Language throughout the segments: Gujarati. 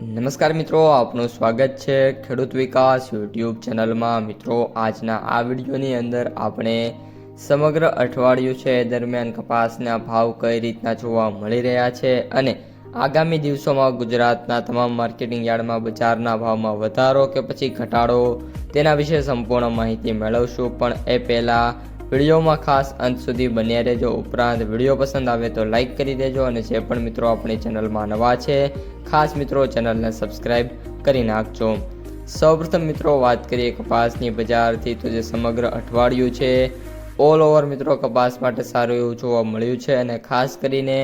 નમસ્કાર મિત્રો, આપનું સ્વાગત છે ખેડૂત વિકાસ યુટ્યુબ ચેનલમાં. મિત્રો, આજના આ વિડીયોની અંદર આપણે સમગ્ર અઠવાડિયું છે એ દરમિયાન કપાસના ભાવ કઈ રીતના જોવા મળી રહ્યા છે અને આગામી દિવસોમાં ગુજરાતના તમામ માર્કેટિંગ યાર્ડમાં બજારના ભાવમાં વધારો કે પછી ઘટાડો તેના વિશે સંપૂર્ણ માહિતી મેળવશું. પણ એ પહેલાં વિડીયોમાં ખાસ અંત સુધી બન્યા રહેજો. ઉપરાંત વીડિયો પસંદ આવે તો લાઇક કરી દેજો અને જે પણ મિત્રો આપણી ચેનલમાં નવા છે, ખાસ મિત્રો ચેનલને સબસ્ક્રાઈબ કરી નાખજો. સૌપ્રથમ મિત્રો વાત કરીએ કપાસની બજારથી તો જે સમગ્ર અઠવાડિયું છે ઓલ ઓવર મિત્રો કપાસ માટે સારું એવું જોવા મળ્યું છે અને ખાસ કરીને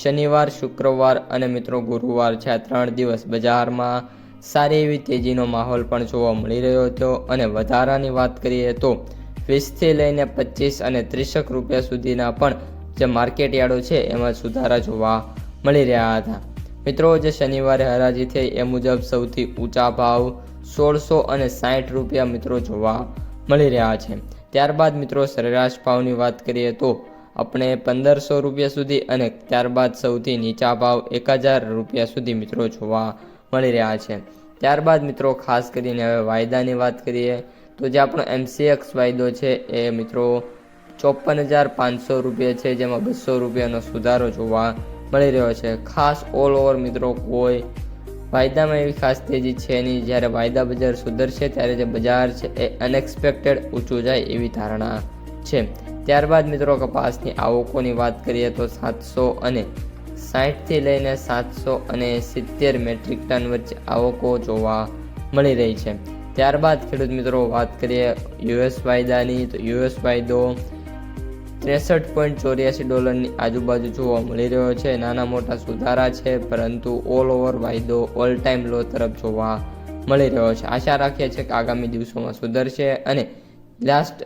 શનિવાર, શુક્રવાર અને મિત્રો ગુરુવાર છે આ ત્રણ દિવસ બજારમાં સારી એવી તેજીનો માહોલ પણ જોવા મળી રહ્યો હતો. અને વધારાની વાત કરીએ તો વીસથી લઈને પચીસ અને ત્રીસક રૂપિયા સુધીના પણ જે માર્કેટ યાર્ડો છે, એમાં સુધારા જોવા મળી રહ્યા હતા. મિત્રો, જે શનિવારે હરાજી થઈ, એ મુજબ સૌથી ઊંચા ભાવ સોળસો અને સાઠ રૂપિયા મિત્રો જોવા મળી રહ્યા છે. ત્યારબાદ મિત્રો, સરેરાશ ભાવની વાત કરીએ તો આપણે પંદરસો રૂપિયા સુધી અને ત્યારબાદ સૌથી નીચા ભાવ એક હજાર રૂપિયા સુધી મિત્રો જોવા મળી રહ્યા છે. ત્યારબાદ મિત્રો, ખાસ કરીને હવે વાયદાની વાત કરીએ તો જે આપણો એમસીએક્સ વાયદો છે એ મિત્રો ચોપન હજાર પાંચસો રૂપિયા છે, જેમાં બસો રૂપિયાનો સુધારો જોવા મળી રહ્યો છે. ખાસ ઓલ ઓવર મિત્રો કોઈ વાયદામાં એવી ખાસ તેજી છે નહીં. જ્યારે વાયદા બજાર સુધરશે, ત્યારે જે બજાર છે એ અનએક્સપેક્ટેડ ઊંચું જાય એવી ધારણા છે. ત્યારબાદ મિત્રો કપાસની આવકોની વાત કરીએ તો સાતસો અને સાઠથી લઈને સાતસો અને સિત્તેર મેટ્રિક ટન વચ્ચે આવકો જોવા મળી રહી છે. ત્યારબાદ ખેડૂત મિત્રો વાત કરીએ યુએસ વાયદાની, તો યુએસ વાયદો ત્રેસઠ પોઈન્ટ ચોર્યાસી ડોલરની આજુબાજુ જોવા મળી રહ્યો છે. નાના મોટા સુધારા છે, પરંતુ ઓલ ઓવર વાયદો ઓલ ટાઈમ લો તરફ જોવા મળી રહ્યો છે. આશા રાખીએ છીએ કે આગામી દિવસોમાં સુધરશે અને લાસ્ટ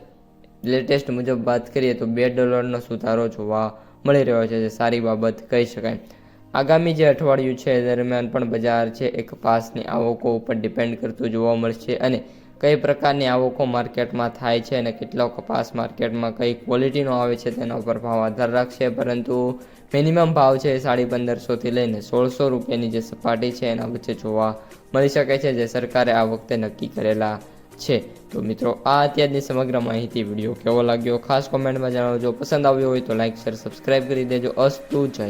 લેટેસ્ટ મુજબ વાત કરીએ તો બે ડોલરનો સુધારો જોવા મળી રહ્યો છે. જે સારી બાબત કહી શકાય. આગામી જે અઠવાડિયું છે દરમિયાન પણ બજાર છે એ કપાસની આવકો ઉપર ડિપેન્ડ કરતું જોવા મળશે અને કઈ પ્રકારની આવકો માર્કેટમાં થાય છે અને કેટલો કપાસ માર્કેટમાં કઈ ક્વોલિટીનો આવે છે તેના ઉપર ભાવ આધાર રાખશે, પરંતુ મિનિમમ ભાવ છે એ સાડી પંદરસોથી લઈને સોળસો રૂપિયાની જે સપાટી છે એના વચ્ચે જોવા મળી શકે છે, જે સરકારે આ વખતે નક્કી કરેલા છે. તો મિત્રો, આ અત્યારની સમગ્ર માહિતી વીડિયો કેવો લાગ્યો? ખાસ કોમેન્ટમાં જણાવજો. પસંદ આવ્યો હોય તો લાઇક શેર સબસ્ક્રાઈબ કરી દેજો. અસ્તુ જય